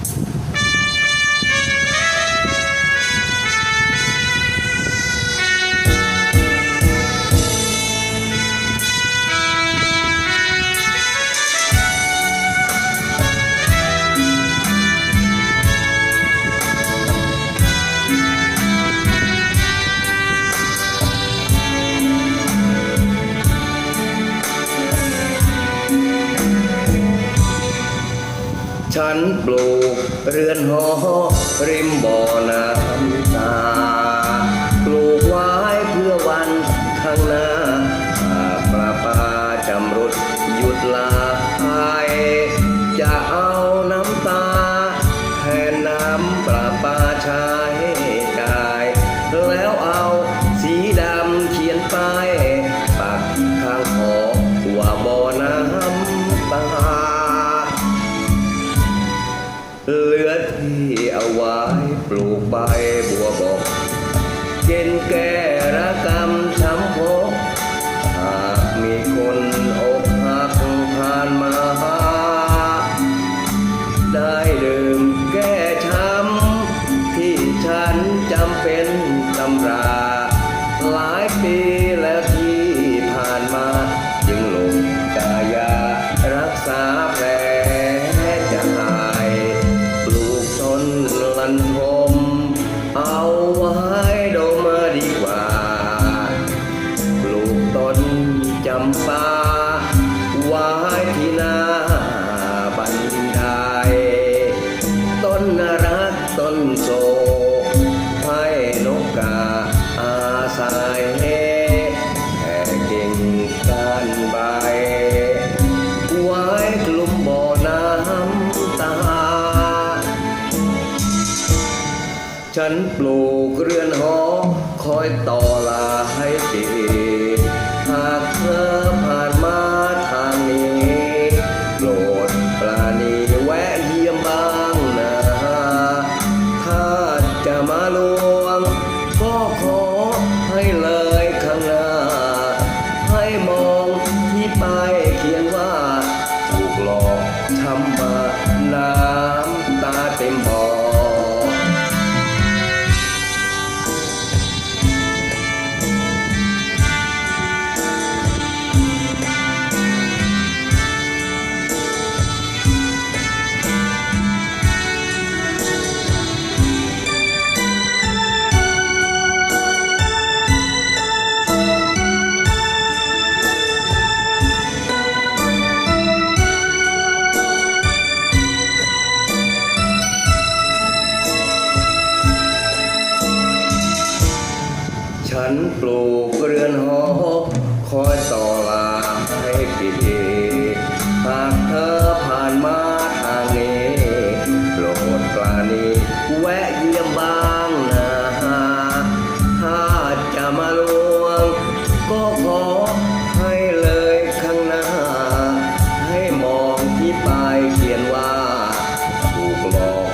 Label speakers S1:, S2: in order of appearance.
S1: Thank you. ฉันปลูกเรือนหอริมบ่อน้ำตา ปลูกไว้เพื่อวันข้างหน้าหากประปาจำรุดหยุดลาหาจะเอาน้ำตา แทนน้ำประปาใช้กาย แล้วเอา จำเป็นตำรา ฉันปลูกเรือนหอ คอยต่อลาให้ปี ฉันปลูกเรือนหอ คอยต่อลาให้ปีหากเธอผ่านมาทางนี้โปรดปลานีแวะเยี่ยมบ้างนะถ้าจะมาลวง ก็ขอให้เลยข้างหน้า ให้มองที่ปลายเขียนว่าถูกหลอก